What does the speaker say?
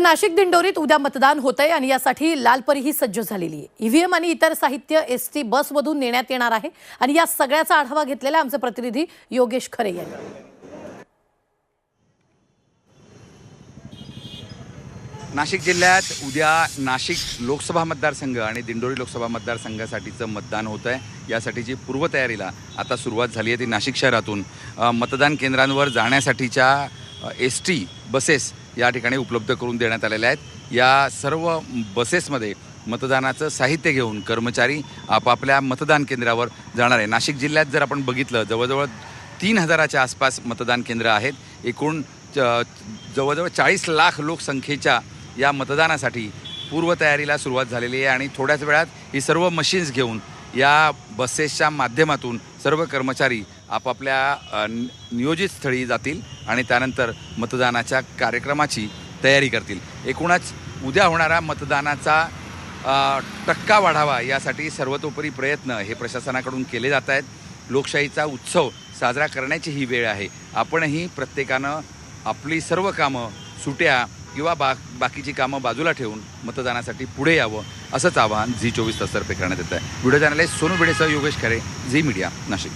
नाशिक दिंडोरीत उद्या मतदान होतंय आणि यासाठी लालपरीही सज्ज झालेली आहे. ईव्हीएम आणि इतर साहित्य एस टी बसमधून नेण्यात येणार आहे आणि या सगळ्याचा आढावा घेतलेला आमचे प्रतिनिधी योगेश खरे यांनी. नाशिक जिल्ह्यात उद्या नाशिक लोकसभा मतदारसंघ आणि दिंडोरी लोकसभा मतदारसंघासाठीचं मतदान होत आहे यासाठीची पूर्वतयारीला आता सुरुवात झाली आहे ती नाशिक शहरातून. मतदान केंद्रांवर जाण्यासाठीच्या एस टी बसेस या ठिकाणी उपलब्ध करून देण्यात आलेल्या आहेत. या सर्व बसेसमध्ये मतदानाचं साहित्य घेऊन कर्मचारी आपापल्या मतदान केंद्रावर जाणार आहे. नाशिक जिल्ह्यात जर आपण बघितलं जवळजवळ तीन हजाराच्या आसपास मतदान केंद्र आहेत. एकूण च- जवळजवळ चाळीस लाख लोकसंख्येच्या या मतदानासाठी पूर्वतयारीला सुरुवात झालेली आहे आणि थोड्याच वेळात ही सर्व मशीन्स घेऊन या बसेसच्या माध्यमातून सर्व कर्मचारी आपापल्या नियोजित स्थळी जातील आणि त्यानंतर मतदानाच्या कार्यक्रमाची तयारी करतील. एकूणच उद्या होणारा मतदानाचा टक्का वाढावा यासाठी सर्वतोपरी प्रयत्न हे प्रशासनाकडून केले जात आहेत. लोकशाहीचा उत्सव साजरा करण्याची ही वेळ आहे. आपणही प्रत्येकानं आपली सर्व कामं सुट्या किंवा बा बाकीची कामं बाजूला ठेवून मतदानासाठी पुढे यावं असंच आवाहन झी चोवीस तासतर्फे करण्यात येतं आहे व्हिडिओ चॅनल आहे सोनू भिडेसह योगेश खरे झी मीडिया नाशिक.